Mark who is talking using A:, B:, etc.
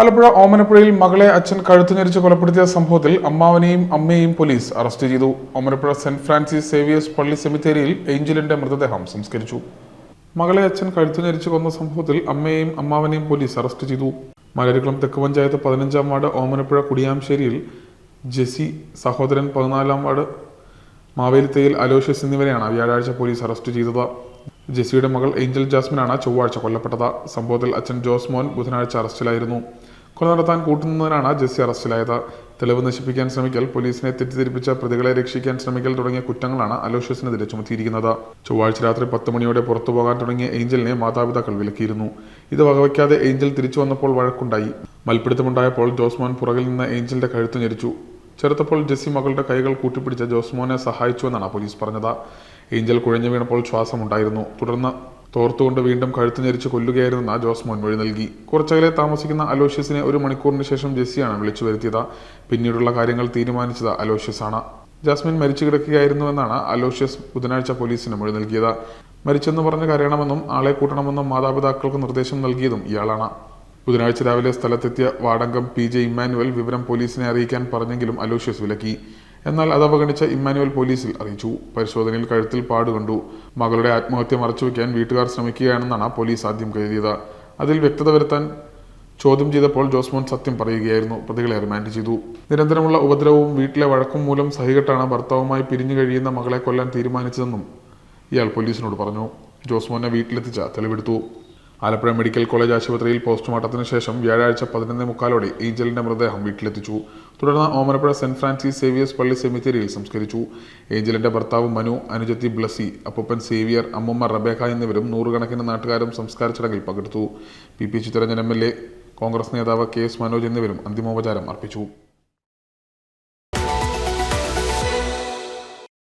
A: ആലപ്പുഴ ഓമനപ്പുഴയിൽ മകളെ അച്ഛൻ കഴുത്തു ഞെരിച്ച് കൊലപ്പെടുത്തിയ സംഭവത്തിൽ അമ്മാവനെയും അമ്മയെയും പോലീസ് അറസ്റ്റ് ചെയ്തു. ഓമനപ്പുഴ സെന്റ് ഫ്രാൻസിസ് സേവിയേഴ്സ് പള്ളി സെമിത്തേരിയിൽ ഏഞ്ചലിന്റെ മൃതദേഹം സംസ്കരിച്ചു. മകളെ അച്ഛൻ കഴുത്തു ഞെരിച്ച് കൊന്ന സംഭവത്തിൽ അമ്മയെയും അമ്മാവനെയും പോലീസ് അറസ്റ്റ് ചെയ്തു. മലരിക്കുളം തെക്ക് പഞ്ചായത്ത് പതിനഞ്ചാം വാർഡ് ഓമനപ്പുഴ കുടിയാംശേരിയിൽ ജെസി സഹോദരൻ പതിനാലാം വാർഡ് മാവേലിത്തയിൽ അലോഷ്യസ് എന്നിവരെയാണ് വ്യാഴാഴ്ച പോലീസ് അറസ്റ്റ് ചെയ്തത്. ജെസിയുടെ മകൾ ഏഞ്ചൽ ജാസ്മിനാണ് ചൊവ്വാഴ്ച കൊല്ലപ്പെട്ടത്. സംഭവത്തിൽ അച്ഛൻ ജോസ് മോൻ ബുധനാഴ്ച അറസ്റ്റിലായിരുന്നു. കൊല നടത്താൻ കൂട്ടുന്നതിനാണ് ജെസ്സി അറസ്റ്റിലായത്. തെളിവ് നശിപ്പിക്കാൻ ശ്രമിക്കൽ പോലീസിനെ തെറ്റിദ്ധരിപ്പിച്ച പ്രതികളെ രക്ഷിക്കാൻ ശ്രമിക്കൽ തുടങ്ങിയ കുറ്റങ്ങളാണ് അലോഷ്യസിനെതിരെ ചുമത്തിയിരിക്കുന്നത്. ചൊവ്വാഴ്ച രാത്രി പത്ത് മണിയോടെ പുറത്തു പോകാൻ തുടങ്ങിയ ഏഞ്ചലിനെ മാതാപിതാക്കൾ വിലക്കിയിരുന്നു. ഇത് വകവയ്ക്കാതെ ഏഞ്ചൽ തിരിച്ചു വന്നപ്പോൾ വഴക്കുണ്ടായി. മൽപ്പിടുത്തമുണ്ടായപ്പോൾ ജോസ്മോൻ പുറകിൽ നിന്ന് ഏഞ്ചലിന്റെ കഴുത്ത് ഞെരിച്ചു. ചെറുത്തപ്പോൾ ജെസ്സി മകളുടെ കൈകൾ കൂട്ടിപ്പിടിച്ച ജോസ്മോനെ സഹായിച്ചുവെന്നാണ് പോലീസ് പറഞ്ഞത്. ഏഞ്ചൽ കുഴഞ്ഞു വീണപ്പോൾ ശ്വാസമുണ്ടായിരുന്നു. തുടർന്ന് തോർത്തുകൊണ്ട് വീണ്ടും കഴുത്ത് ഞെരിച്ച് കൊല്ലുകയായിരുന്ന ജോസ് മൊഴി നൽകി. കുറച്ചകലെ താമസിക്കുന്ന അലോഷ്യസിനെ ഒരു മണിക്കൂറിന് ശേഷം ജെസ്സിയാണ് വിളിച്ചു വരുത്തിയത്. പിന്നീടുള്ള കാര്യങ്ങൾ തീരുമാനിച്ചത് അലോഷ്യസ് ആണ് ജാസ്മിൻ മരിച്ചു കിടക്കുകയായിരുന്നുവെന്നാണ് അലോഷ്യസ് ബുധനാഴ്ച പോലീസിന് മൊഴി നൽകിയത്. മരിച്ചെന്ന് പറഞ്ഞ് കരയണമെന്നും ആളെ കൂട്ടണമെന്നും മാതാപിതാക്കൾക്ക് നിർദ്ദേശം നൽകിയതും ഇയാളാണ്. ബുധനാഴ്ച രാവിലെ സ്ഥലത്തെത്തിയ വാടങ്കം പി ജെ ഇമ്മാനുവൽ വിവരം പോലീസിനെ അറിയിക്കാൻ പറഞ്ഞെങ്കിലും അലോഷ്യസ് വിലക്കി. എന്നാൽ അത് അവഗണിച്ച ഇമ്മാനുവൽ പോലീസിൽ അറിയിച്ചു. പരിശോധനയിൽ കഴുത്തിൽ പാടുകണ്ടു മകളുടെ ആത്മഹത്യ മറച്ചുവെക്കാൻ വീട്ടുകാർ ശ്രമിക്കുകയാണെന്നാണ് പോലീസ് ആദ്യം കരുതിയത്. അതിൽ വ്യക്തത വരുത്താൻ ചോദ്യം ചെയ്തപ്പോൾ ജോസ്മോൻ സത്യം പറയുകയായിരുന്നു. പ്രതികളെ റിമാൻഡ് ചെയ്തു. നിരന്തരമുള്ള ഉപദ്രവവും വീട്ടിലെ വഴക്കും മൂലം സഹികെട്ടാണ് ഭർത്താവുമായി പിരിഞ്ഞു കഴിയുന്ന മകളെ കൊല്ലാൻ തീരുമാനിച്ചതെന്നും ഇയാൾ പോലീസിനോട് പറഞ്ഞു. ജോസ്മോനെ വീട്ടിലെത്തിച്ച തെളിവെടുത്തു. ആലപ്പുഴ മെഡിക്കൽ കോളേജ് ആശുപത്രിയിൽ പോസ്റ്റ്മോർട്ടത്തിന് ശേഷം വ്യാഴാഴ്ച പതിനൊന്നേ മുക്കാലോടെ ഏഞ്ചലിന്റെ മൃതദേഹം വീട്ടിലെത്തിച്ചു. തുടർന്ന് ഓമനപ്പുഴ സെന്റ് ഫ്രാൻസിസ് സേവിയേഴ്സ് പള്ളി സെമിത്തേരിയിൽ സംസ്കരിച്ചു. ഏഞ്ചലിന്റെ ഭർത്താവ് മനു അനുജത്തി ബ്ലസി അപ്പൂപ്പൻ സേവിയർ അമ്മമ്മ റബേഖ എന്നിവരും നൂറുകണക്കിന് നാട്ടുകാരും സംസ്കാര ചടങ്ങിൽ പങ്കെടുത്തു. P P Chittaranjan M L A Congress നേതാവ് കെ എസ് മനോജ് എന്നിവരും അന്തിമോപചാരം അർപ്പിച്ചു.